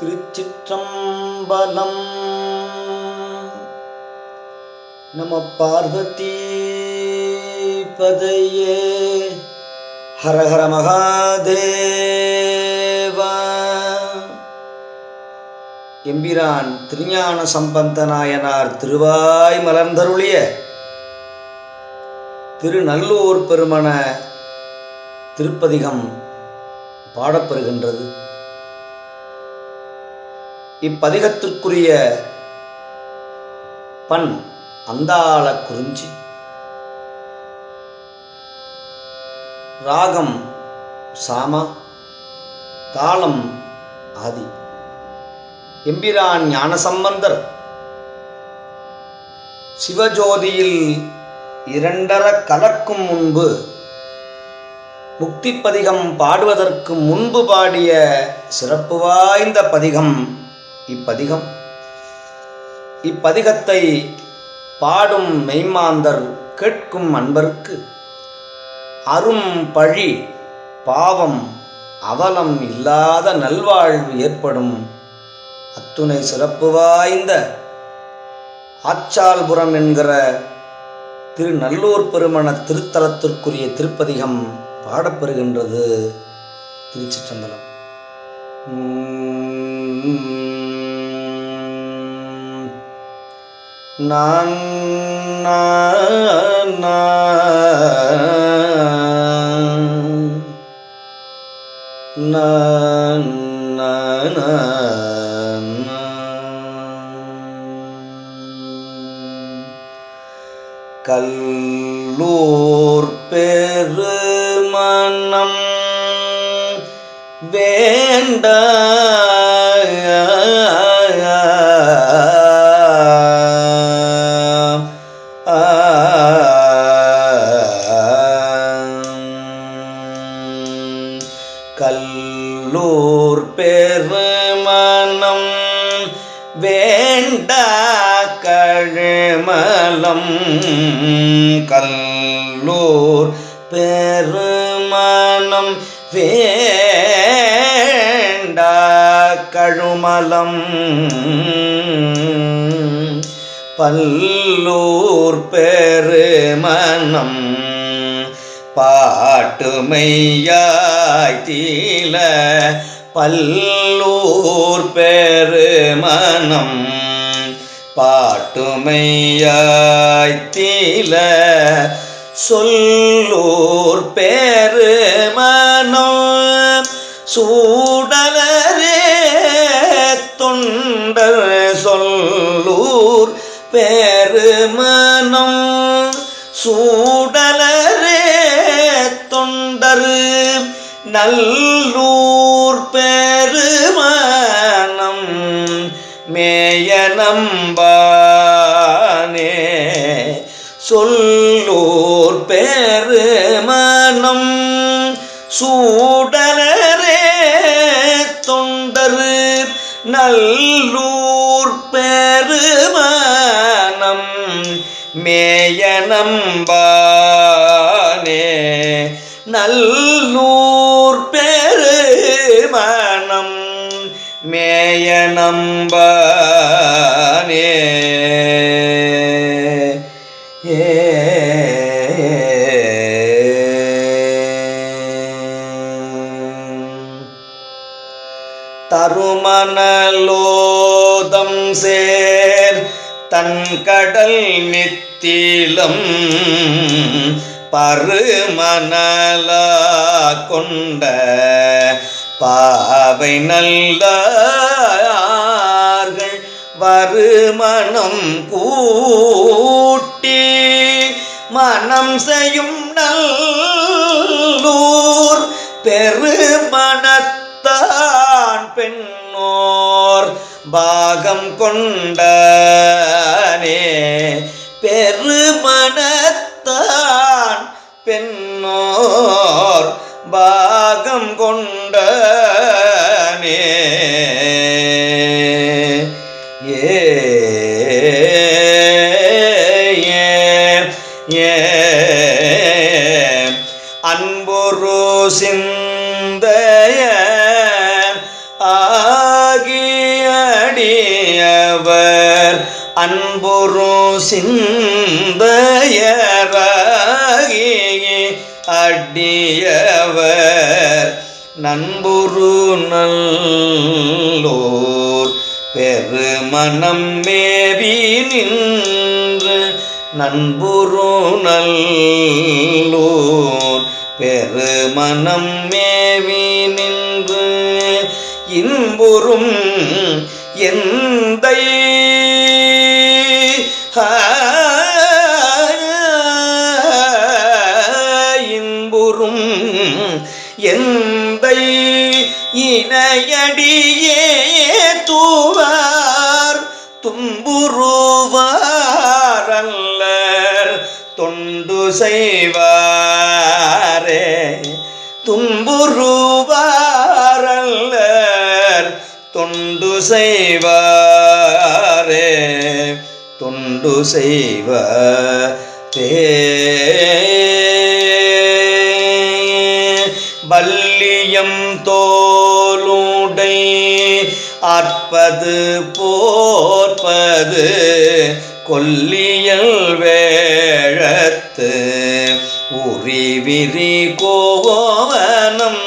திருச்சிற்றம்பலம். நம பார்வதி பதையே ஹரஹர மகாதேவா. எம்பிரான் திருஞான சம்பந்த நாயனார் திருவாய் மலர்ந்தருளிய திருநல்லூர் பெருமன திருப்பதிகம் பாடப்பெறுகின்றது. இப்பதிகத்திற்குரிய பண் அந்தாள குறிஞ்சி. ராகம் சாமா தாளம் ஆதி. எம்பிரான் ஞானசம்பந்தர் சிவஜோதியில் இரண்டர கலக்கும் முன்பு முக்தி பதிகம் பாடுவதற்கு முன்பு பாடிய சிறப்பு வாய்ந்த பதிகம் இப்பதிகம். இப்பதிகத்தை பாடும் மெய்மாந்தர் கேட்கும் அன்பருக்கு அரும் பழி பாவம் அவலம் இல்லாத நல்வாழ்வு ஏற்படும். அத்துணை சிறப்பு வாய்ந்த ஆச்சால்புரம் என்கிற திருநல்லூர் பெருமண திருத்தலத்திற்குரிய திருப்பதிகம் பாடப்பெறுகின்றது. திருச்சிற்றம்பலம். நான் கல்லூர் பெருமணம் வேண்ட கல்லூர் பெருமணம் வேண்ட கழுமலம். கல்லூர் பெருமணம் வேண்ட கழுமலம். பல்லூர் பெருமணம் பாட்டுமையாய் தீல பல்லூர் பெருமனம் பாட்டுமையாய் தீல சொல்லூர் பெருமனம் சூடலரே தொண்டர் சொல்லூர் பெருமனம் சூட நல்லூர் பெருமானம் மேய நம்பானே சொல்லூர் பெருமானம் சூடலரே தொண்டர். நல்லூர் பெருமானம் மேய நம்பானே நல்லூர் மேயனம் மேய தருமணலோதம் சேர் தன்கடல் நித்திலம் பருமணலா கொண்ட பாவை நல்லார்கள் வருமணம் கூட்டி மனம் செய்யும் நல்லூர் பெருமணத்தான் பெண்ணோர் பாகம் கொண்டனே பெருமணத்தான் பெண்ணோர் சிந்தையராகி அடியவர் நண்புரு நல்லோர் பெருமணம் மேவி நின்று நண்புரு நல்லோர் பெருமணம் மேவி நின்று இன்புறும் எந்தை இன்புறும் எந்தை இணையடியே தூவார். துன்புறுவாரல்லர் தொண்டு செய்வாரே. துன்புறுவாரல்லர் தொண்டு செய்வாரே. தொண்டு செய்வ. வல்லியம் தோலுடை அற்பது போற்பது கொல்லியல் வேழத்து. உரிவிரி கோவனம்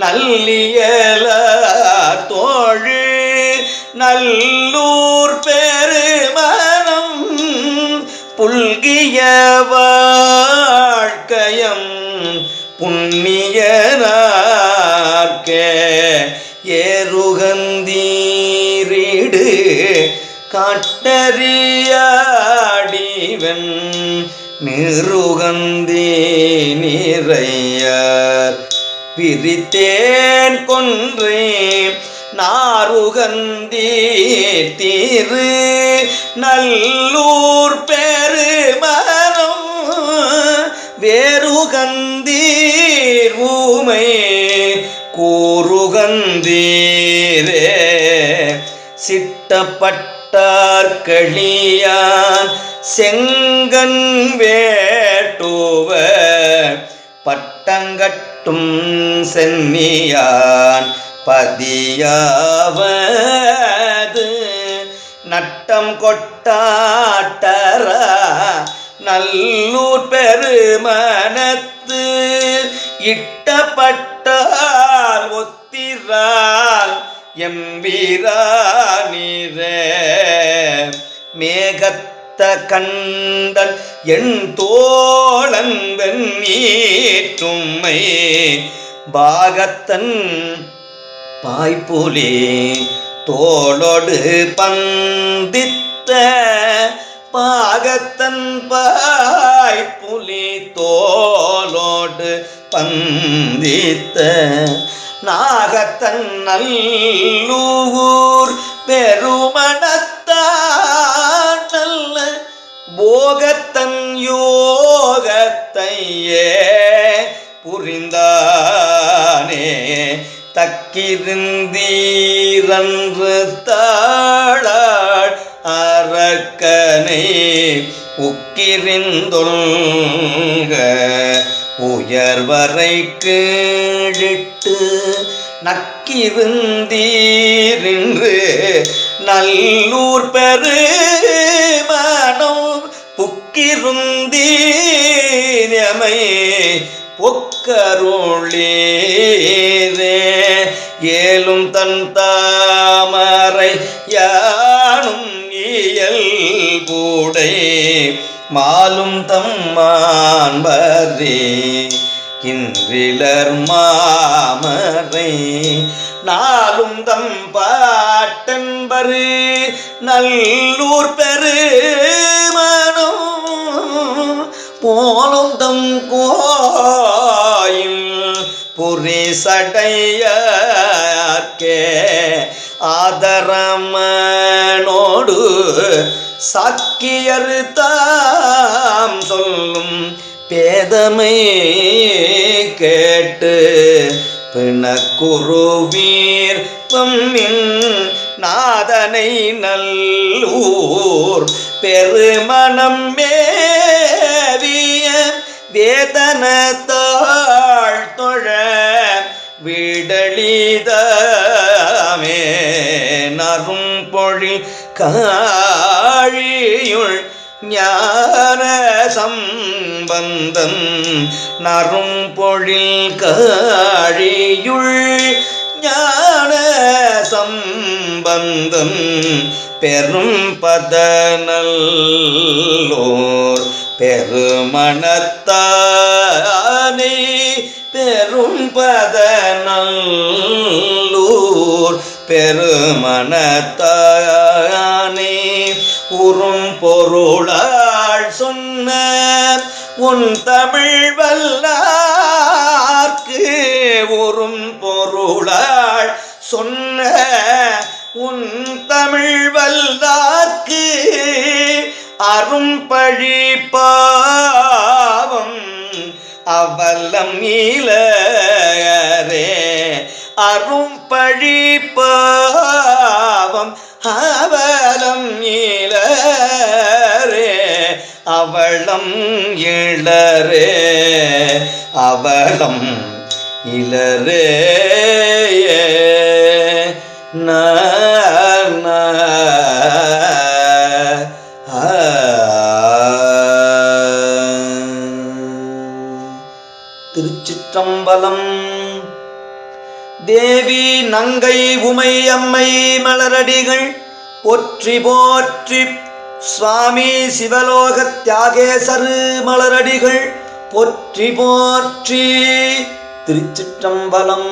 நல்லியல தோழு நல்லூர் பே புல்கிய வாழ்க்கையம் புண்ணியனார்க்கே ஏருகந்தீரிடு காட்டறியாடிவன் நிருகந்தே நிறையார். பிரித்தேன் கொன்றேன். நாருகந்தீர் தீரு. நல்லூர் பெருமரம் வேறுகந்தீர் ஊமை. கூறுகந்தீரே சிட்டப்பட்டார் களியான் செங்கன் வேட்டுவ. பட்டங்கட்டும் சென்னியான் பதியாவது. நட்டம் கொட்டாட்டரா நல்லூர் பெருமனத்து. இட்டப்பட்டால் ஒத்திரால் எம்பீரானிரே மேகத்த கண்டன் என் தோழன் வெண்ணீற்றும்மை பாகத்தன் பாய்ப்புலி தோளோடு பந்தித்த பாகத்தன் பாய்ப்புலி தோளோடு பந்தித்த நாகத்தன் நல்லூர் பெருமணத்தான் நல்ல போகத்தன் யோகத்தையே புரிந்தார். தக்கிருந்தீரன்று தாழாள் அரக்கனை உக்கிரிந்தொல்க உயர்வரை கேடிட்டு நக்கிருந்தீரின்று நல்லூர் பெருமனம் புக்கிருந்தீரமை பொக்கருளீரே ஏலும் தன் தாமரை யானும் இயல் பூடை மாலும் தம்மான்பரே கின்றிலர் மாமரை நாளும் தம் பாட்டன்பரு நல்லூர் பெருமனோ போலும் கோயில் புரி சடையார்க்கே ஆதரமனோடு சாக்கியரு தாம் சொல்லும் பேதமை கேட்டு பிணக்குருவீர் பம்மின் நாதனை நல்லூர் பெருமணம் மே வேதனத்தாள் தொழ விடலிதமே. நரும் பொழி காழியுள் ஞான சம்பந்தன் நரும் பொழில் காழியுள் ஞான சம்பந்தன் பெரும் பதனல்லோர் பெருமணத்தானே பெரும் பதநல்லூர் பெருமணத்தானே உறும் பொருளாள் சொன்ன உன் தமிழ் வல்லார்க்கு உறும் பொருளாள் சொன்ன உன் தமிழ் வல்லார்க்கு அரும்பழி பாவம் அவலம் இலரே அரும்பழி பாவம் அவலம் ஈழரே அவளம் இளரே. அவளம் இளரே நான் திருச்சிற்றம்பலம். தேவி நங்கை உமை அம்மை மலரடிகள் போற்றி போற்றி சுவாமி சிவலோக தியாகேசரு மலரடிகள் போற்றி போற்றி திருச்சிற்றம்பலம்.